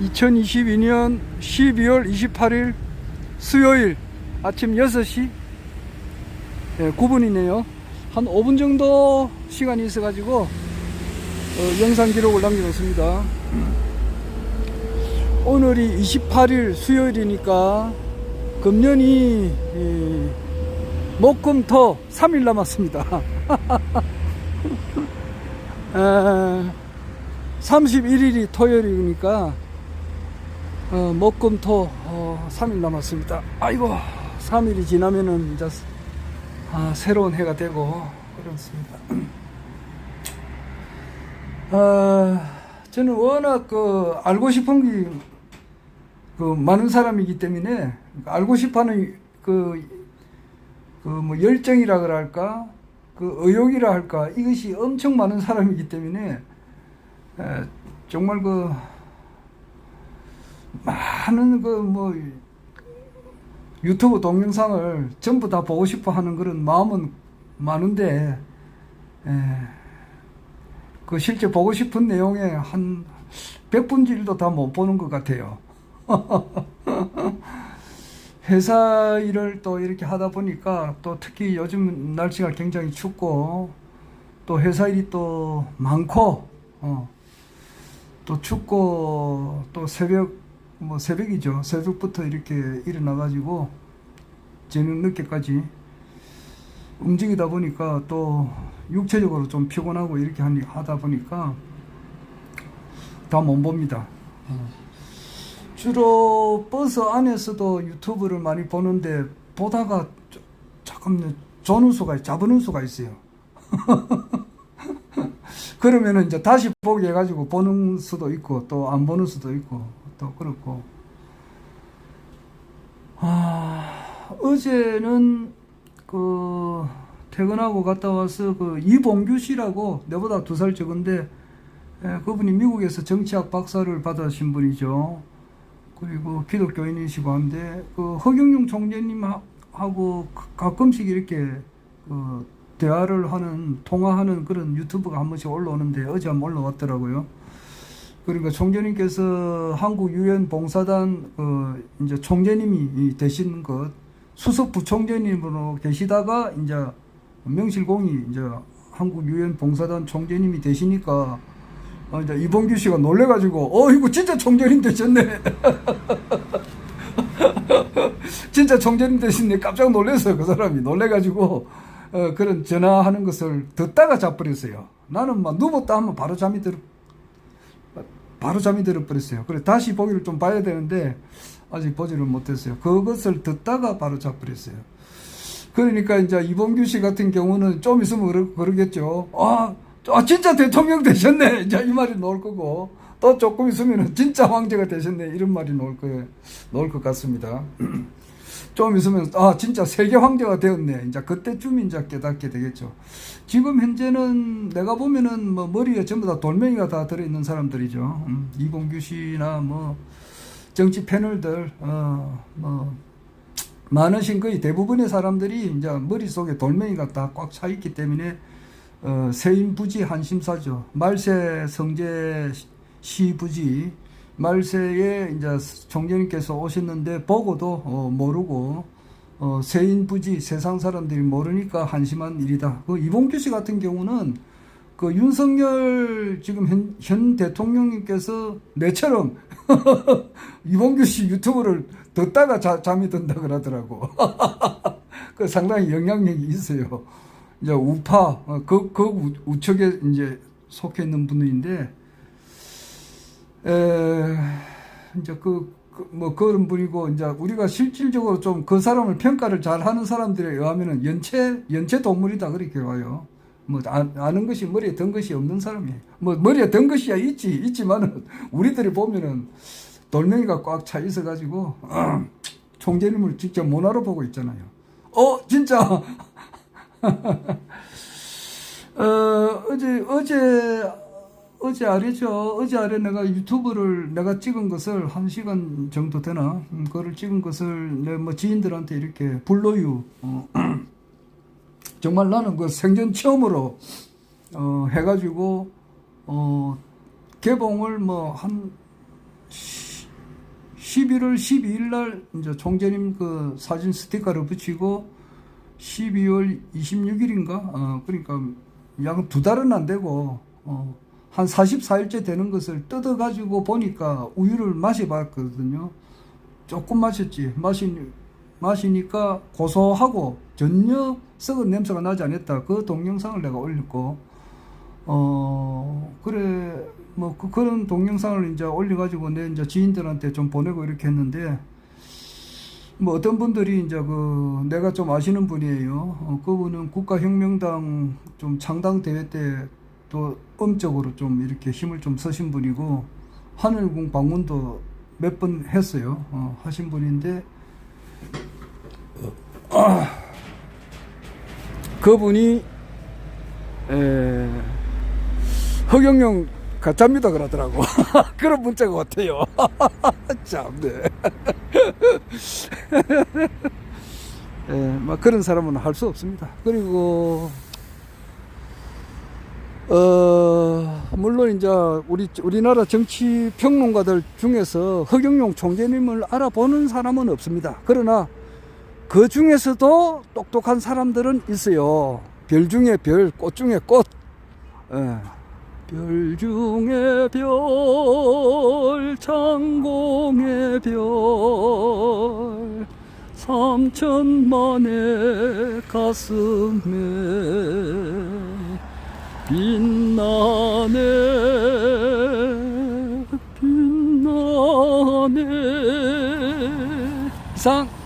2022년 12월 28일 수요일 아침 6시 9분이네요. 한 5분 정도 시간이 있어가지고 어, 영상 기록을 남겨놓습니다. 오늘이 28일 수요일이니까 금년이 이, 목금토 3일 남았습니다. 에, 31일이 토요일이니까 어, 목금토 어, 3일 남았습니다. 아이고 3일이 지나면은 이제 아, 새로운 해가 되고 그렇습니다. 아, 저는 워낙 그 알고 싶은 게 그 많은 사람이기 때문에 알고 싶어하는 그 그 뭐 열정이라 그럴까 그 의욕이라 할까 이것이 엄청 많은 사람이기 때문에 에, 정말 그 많은 그 뭐 유튜브 동영상을 전부 다 보고 싶어 하는 그런 마음은 많은데 에, 그 실제 보고 싶은 내용에 한 100분의 1도 다 못 보는 것 같아요. 회사 일을 또 이렇게 하다 보니까 또 특히 요즘 날씨가 굉장히 춥고 또 회사 일이 또 많고 어, 또 춥고 또 새벽 뭐 새벽이죠 새벽부터 이렇게 일어나 가지고 저녁 늦게까지 움직이다 보니까 또 육체적으로 좀 피곤하고 이렇게 하다 보니까 다 못 봅니다. 어. 주로 버스 안에서도 유튜브를 많이 보는데 보다가 조- 잠깐만 조는 수가 잡는 수가 있어요. 그러면은 이제 다시 보게 해가지고 보는 수도 있고 또 안 보는 수도 있고 또 그렇고 아 어제는 그 퇴근하고 갔다 와서 그 이봉규 씨라고 내보다 두 살 적은데 예, 그분이 미국에서 정치학 박사를 받으신 분이죠. 그리고 기독교인이시고 한데 그 허경영 총재님하고 가끔씩 이렇게 그 대화를 하는 통화하는 그런 유튜브가 한 번씩 올라오는데 어제 한번 올라왔더라고요. 그러니까 총재님께서 한국 유엔 봉사단 그 이제 총재님이 되신 것 수석 부총재님으로 계시다가 이제 명실공히 이제 한국 유엔 봉사단 총재님이 되시니까 어, 이제 이봉규 씨가 놀래가지고, 어, 이거 진짜 총재님 되셨네. 진짜 총재님 되셨네. 깜짝 놀랐어요, 그 사람이. 놀래가지고, 어, 그런 전화하는 것을 듣다가 자버렸어요. 나는 막 누웠다 하면 바로 잠이 들어, 바로 잠이 들어 버렸어요. 그래, 다시 보기를 좀 봐야 되는데, 아직 보지를 못했어요. 그것을 듣다가 바로 자버렸어요. 그러니까 이제 이봉규 씨 같은 경우는 좀 있으면 그러, 그러 겠죠. 아, 아, 진짜 대통령 되셨네. 이제 이 말이 나올 거고, 또 조금 있으면 진짜 황제가 되셨네. 이런 말이 나올 거예요. 나올 것 같습니다. 좀 있으면, 아, 진짜 세계 황제가 되었네. 이제 그때쯤 이제 깨닫게 되겠죠. 지금 현재는 내가 보면은 뭐 머리에 전부 다 돌멩이가 다 들어있는 사람들이죠. 음, 이봉규 씨나 뭐, 정치 패널들, 어, 뭐, 많으신 거의 대부분의 사람들이 이제 머릿속에 돌멩이가 다 꽉 차 있기 때문에 어, 세인부지 한심사죠. 말세 성제 시부지 말세에 이제 총재님께서 오셨는데 보고도 어, 모르고 어, 세인부지 세상 사람들이 모르니까 한심한 일이다. 그 이봉규 씨 같은 경우는 그 윤석열 지금 현, 현 대통령님께서 내처럼 이봉규 씨 유튜브를 듣다가 자, 잠이 든다 그러더라고. 그 상당히 영향력이 있어요. 이제 우파 어, 그, 그 우, 우측에 이제 속해 있는 분인데 에, 이제 그, 그, 뭐 그런 분이고 이제 우리가 실질적으로 좀 그 사람을 평가를 잘 하는 사람들에 의하면은 연체 연체 동물이다 그렇게 와요. 뭐 아, 아는 것이 머리에 든 것이 없는 사람이에요. 뭐 머리에 든 것이야 있지 있지만은 우리들이 보면은 돌멩이가 꽉 차 있어 가지고 총재님을 직접 못 알아보고 있잖아요. 어 진짜 어, 어제, 어제, 어제 아래죠. 어제 아래 내가 유튜브를 내가 찍은 것을 한 시간 정도 되나? 음, 그거를 찍은 것을 내 뭐 지인들한테 이렇게 불러유. 어, 정말 나는 그 생전 처음으로, 어, 해가지고, 어, 개봉을 뭐 한 11월 12일 날 이제 총재님 그 사진 스티커를 붙이고 12월 26일인가 어 그러니까 약 두 달은 안 되고 어, 한 44일째 되는 것을 뜯어 가지고 보니까 우유를 마셔봤거든요. 조금 마셨지. 마시, 마시니까 고소하고 전혀 썩은 냄새가 나지 않았다. 그 동영상을 내가 올렸고, 어, 그래, 뭐, 그, 그런 동영상을 이제 올려가지고 내 이제 지인들한테 좀 보내고 이렇게 했는데, 뭐 어떤 분들이 이제 그 내가 좀 아시는 분이에요. 어, 그분은 국가혁명당 좀 창당 대회 때 또 음적으로 좀 이렇게 힘을 좀 쓰신 분이고 하늘궁 방문도 몇 번 했어요. 어, 하신 분인데 아, 그분이 에, 허경영 가짜입니다 그러더라고. 그런 문자가 왔대요. 참네. 예, 막 그런 사람은 할 수 없습니다. 그리고 어 물론 이제 우리 우리나라 정치 평론가들 중에서 허경영 총재님을 알아보는 사람은 없습니다. 그러나 그 중에서도 똑똑한 사람들은 있어요. 별 중에 별, 꽃 중에 꽃. 예. 별 중에 별, 창공의 별, 삼천만의 가슴에 빛나네, 빛나네. 이상